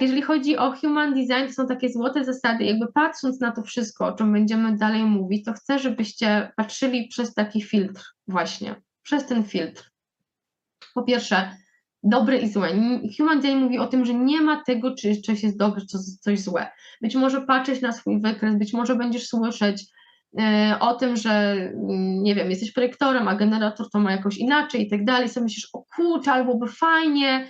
Jeżeli chodzi o human design, to są takie złote zasady. Jakby patrząc na to wszystko, o czym będziemy dalej mówić, to chcę, żebyście patrzyli przez taki filtr, właśnie, przez ten filtr. Po pierwsze, dobre i złe. Human design mówi o tym, że nie ma tego, czy coś jest dobre, czy coś złe. Być może patrzeć na swój wykres, być może będziesz słyszeć e, o tym, że mm, nie wiem, jesteś projektorem, a generator to ma jakoś inaczej i tak dalej, sobie myślisz, o kurczę, albo by fajnie,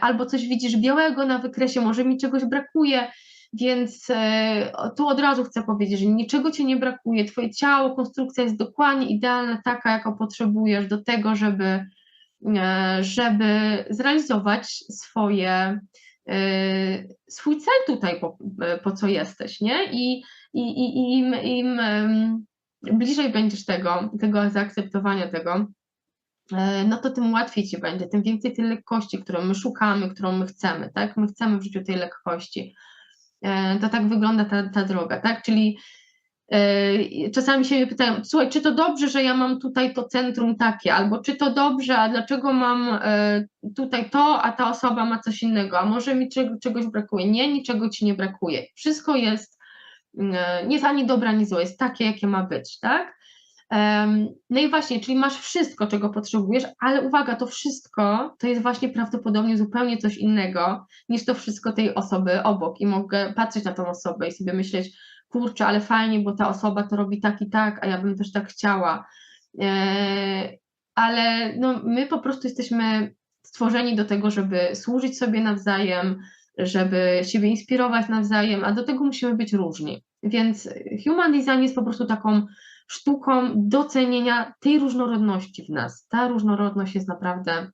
albo coś widzisz białego na wykresie, może mi czegoś brakuje, więc e, tu od razu chcę powiedzieć, że niczego ci nie brakuje, twoje ciało, konstrukcja jest dokładnie idealna, taka, jaką potrzebujesz do tego, żeby E, żeby zrealizować swoje, e, swój cel tutaj, po, po co jesteś, nie? I, i, i im, im bliżej będziesz tego, tego zaakceptowania tego, e, no to tym łatwiej ci będzie, tym więcej tej lekkości, którą my szukamy, którą my chcemy, tak? My chcemy w życiu tej lekkości. To tak wygląda ta, ta droga, tak? Czyli E, czasami się mnie pytają, słuchaj, czy to dobrze, że ja mam tutaj to centrum takie, albo czy to dobrze, a dlaczego mam e, tutaj to, a ta osoba ma coś innego, a może mi czegoś brakuje? Nie, niczego ci nie brakuje. Wszystko jest, e, nie jest ani dobra, ani złe, jest takie, jakie ma być, tak? No i właśnie, czyli masz wszystko, czego potrzebujesz, ale uwaga, to wszystko to jest właśnie prawdopodobnie zupełnie coś innego niż to wszystko tej osoby obok. I mogę patrzeć na tą osobę i sobie myśleć, kurczę, ale fajnie, bo ta osoba to robi tak i tak, a ja bym też tak chciała. E, ale no, my po prostu jesteśmy stworzeni do tego, żeby służyć sobie nawzajem, żeby siebie inspirować nawzajem, a do tego musimy być różni. Więc human design jest po prostu taką sztuką docenienia tej różnorodności w nas. Ta różnorodność jest naprawdę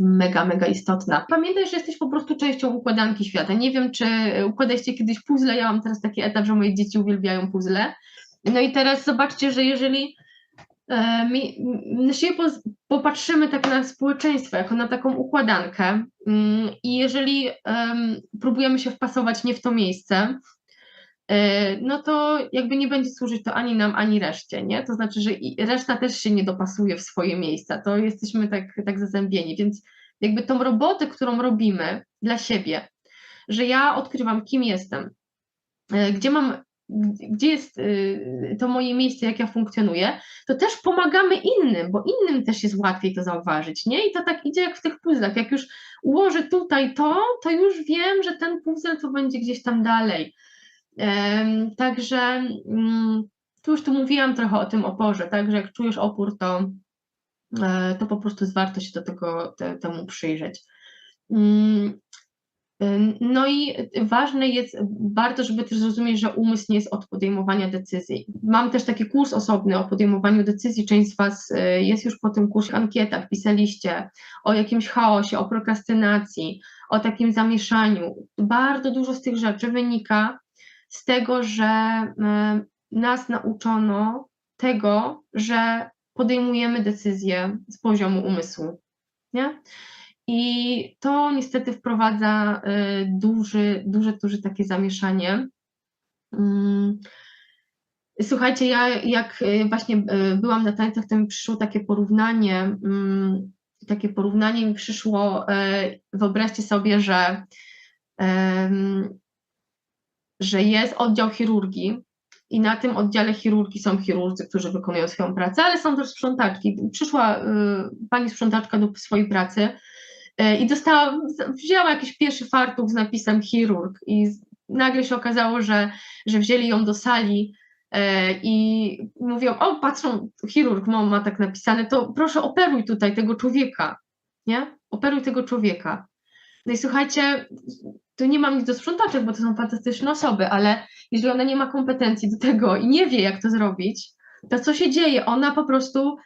mega, mega istotna. Pamiętaj, że jesteś po prostu częścią układanki świata. Nie wiem, czy układaliście kiedyś puzzle, ja mam teraz taki etap, że moje dzieci uwielbiają puzzle. No i teraz zobaczcie, że jeżeli e, na siebie popatrzymy tak na społeczeństwo, jako na taką układankę mm, i jeżeli próbujemy się wpasować nie w to miejsce, no to jakby nie będzie służyć to ani nam, ani reszcie, nie? To znaczy, że reszta też się nie dopasuje w swoje miejsca, to jesteśmy tak, tak zazębieni, więc jakby tą robotę, którą robimy dla siebie, że ja odkrywam, kim jestem, e, gdzie mam, gdzie jest e, to moje miejsce, jak ja funkcjonuję, to też pomagamy innym, bo innym też jest łatwiej to zauważyć, nie? I to tak idzie jak w tych puzzlach, jak już ułożę tutaj to, to już wiem, że ten puzzle to będzie gdzieś tam dalej. Także mm, tu już tu mówiłam trochę o tym oporze, tak, że jak czujesz opór, to, e, to po prostu warto się do tego te, temu przyjrzeć. Mm, no i ważne jest bardzo, żeby też zrozumieć, że umysł nie jest od podejmowania decyzji. Mam też taki kurs osobny o podejmowaniu decyzji. Część z Was e, jest już po tym kursie ankietach, pisaliście o jakimś chaosie, o prokrastynacji, o takim zamieszaniu. Bardzo dużo z tych rzeczy wynika z tego, że e, nas nauczono tego, że podejmujemy decyzje z poziomu umysłu. Nie? I to niestety wprowadza e, duży, duże, duże takie zamieszanie. Mm. Słuchajcie, ja jak e, właśnie byłam na tańcach, to mi przyszło takie porównanie, mm, takie porównanie mi przyszło, wyobraźcie sobie, że że jest oddział chirurgii i na tym oddziale chirurgii są chirurdzy, którzy wykonują swoją pracę, ale są też sprzątaczki. Przyszła y, pani sprzątaczka do swojej pracy y, i dostała, wzięła jakiś pierwszy fartuch z napisem chirurg i nagle się okazało, że, że wzięli ją do sali y, i mówią, o patrzą, chirurg ma, ma tak napisane, to proszę operuj tutaj tego człowieka, nie? Operuj tego człowieka. No i słuchajcie, tu nie mam nic do sprzątaczek, bo to są fantastyczne osoby, ale jeżeli ona nie ma kompetencji do tego i nie wie, jak to zrobić, to co się dzieje? Ona po prostu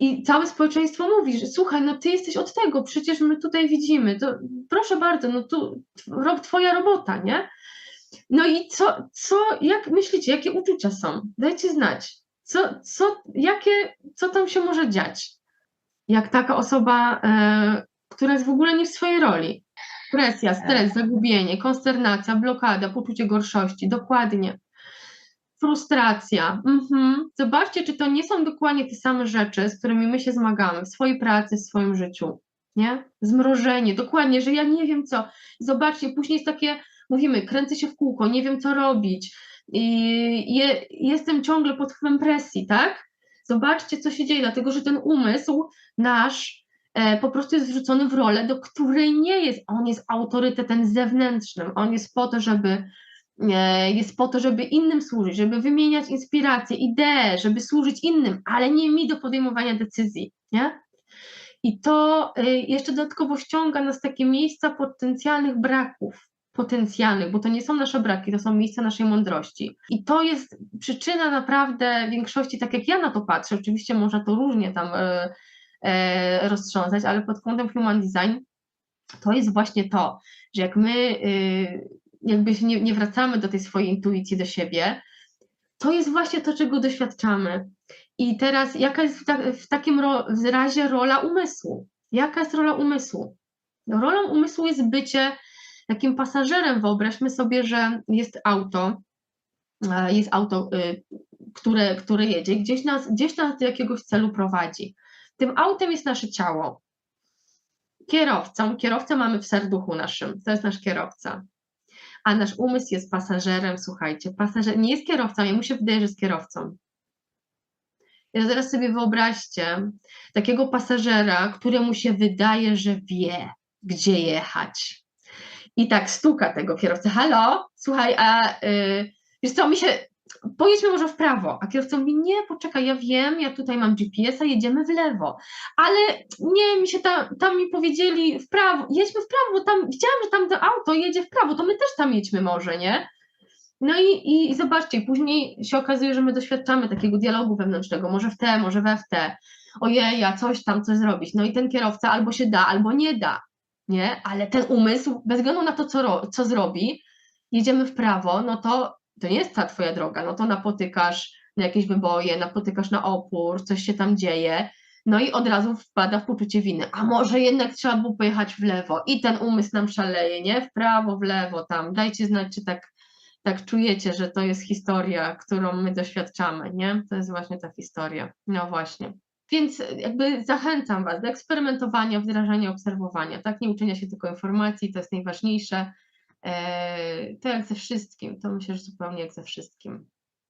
i całe społeczeństwo mówi, że słuchaj, no ty jesteś od tego, przecież my tutaj widzimy, to proszę bardzo, no tu rob twoja robota, nie? No i co, co, jak myślicie, jakie uczucia są? Dajcie znać. Co, co, jakie, co tam się może dziać? Jak taka osoba, e, która jest w ogóle nie w swojej roli. Presja, stres, zagubienie, konsternacja, blokada, poczucie gorszości, dokładnie. Frustracja. Mhm. Zobaczcie, czy to nie są dokładnie te same rzeczy, z którymi my się zmagamy w swojej pracy, w swoim życiu. nie? Zmrożenie, dokładnie, że ja nie wiem co. Zobaczcie, później jest takie, mówimy, kręcę się w kółko, nie wiem co robić, i je, jestem ciągle pod wpływem presji, tak? Zobaczcie, co się dzieje, dlatego że ten umysł nasz po prostu jest wrzucony w rolę, do której nie jest. On jest autorytetem zewnętrznym, on jest po to, żeby e, jest po to, żeby innym służyć, żeby wymieniać inspiracje, idee, żeby służyć innym, ale nie mi do podejmowania decyzji, nie? I to e, jeszcze dodatkowo ściąga nas takie miejsca potencjalnych braków, potencjalnych, bo to nie są nasze braki, to są miejsca naszej mądrości. I to jest przyczyna naprawdę większości, tak jak ja na to patrzę, oczywiście można to różnie tam e, e, roztrząsać, ale pod kątem human design to jest właśnie to, że jak my e, jakby nie, nie wracamy do tej swojej intuicji, do siebie, to jest właśnie to, czego doświadczamy. I teraz jaka jest w, ta, w takim ro, w razie rola umysłu? Jaka jest rola umysłu? No, rolą umysłu jest bycie takim pasażerem wyobraźmy sobie, że jest auto, e, jest auto, y, które, które jedzie, gdzieś nas, gdzieś nas do jakiegoś celu prowadzi. Tym autem jest nasze ciało. Kierowcą, kierowcę mamy w serduchu naszym, to jest nasz kierowca. A nasz umysł jest pasażerem, słuchajcie, pasażer nie jest kierowcą, ja mu się wydaje, że jest kierowcą. Ja teraz sobie wyobraźcie takiego pasażera, któremu się wydaje, że wie, gdzie jechać. I tak stuka tego kierowcy, halo, słuchaj, a yy, wiesz co, mi się, pojedźmy może w prawo, a kierowca mówi, nie, poczekaj, ja wiem, ja tutaj mam GPS-a, jedziemy w lewo, ale nie, mi się tam, tam mi powiedzieli w prawo, jedźmy w prawo, bo tam widziałam, że tam to auto jedzie w prawo, to my też tam jedźmy może, nie? No i, i, i zobaczcie, później się okazuje, że my doświadczamy takiego dialogu wewnętrznego, może w te, może we w te, ojej, ja coś tam, coś zrobić. No i ten kierowca albo się da, albo nie da nie? Ale ten umysł, bez względu na to, co, co zrobi, jedziemy w prawo, no to to nie jest ta twoja droga, no to napotykasz na jakieś wyboje, napotykasz na opór, coś się tam dzieje, no i od razu wpada w poczucie winy. A może jednak trzeba było pojechać w lewo i ten umysł nam szaleje, nie? W prawo, w lewo tam. Dajcie znać, czy tak, tak czujecie, że to jest historia, którą my doświadczamy, nie? To jest właśnie ta historia. No właśnie. Więc jakby zachęcam Was do eksperymentowania, wdrażania, obserwowania, tak? Nie uczenia się tylko informacji, to jest najważniejsze. E, to jak ze wszystkim, to myślę, że zupełnie jak ze wszystkim.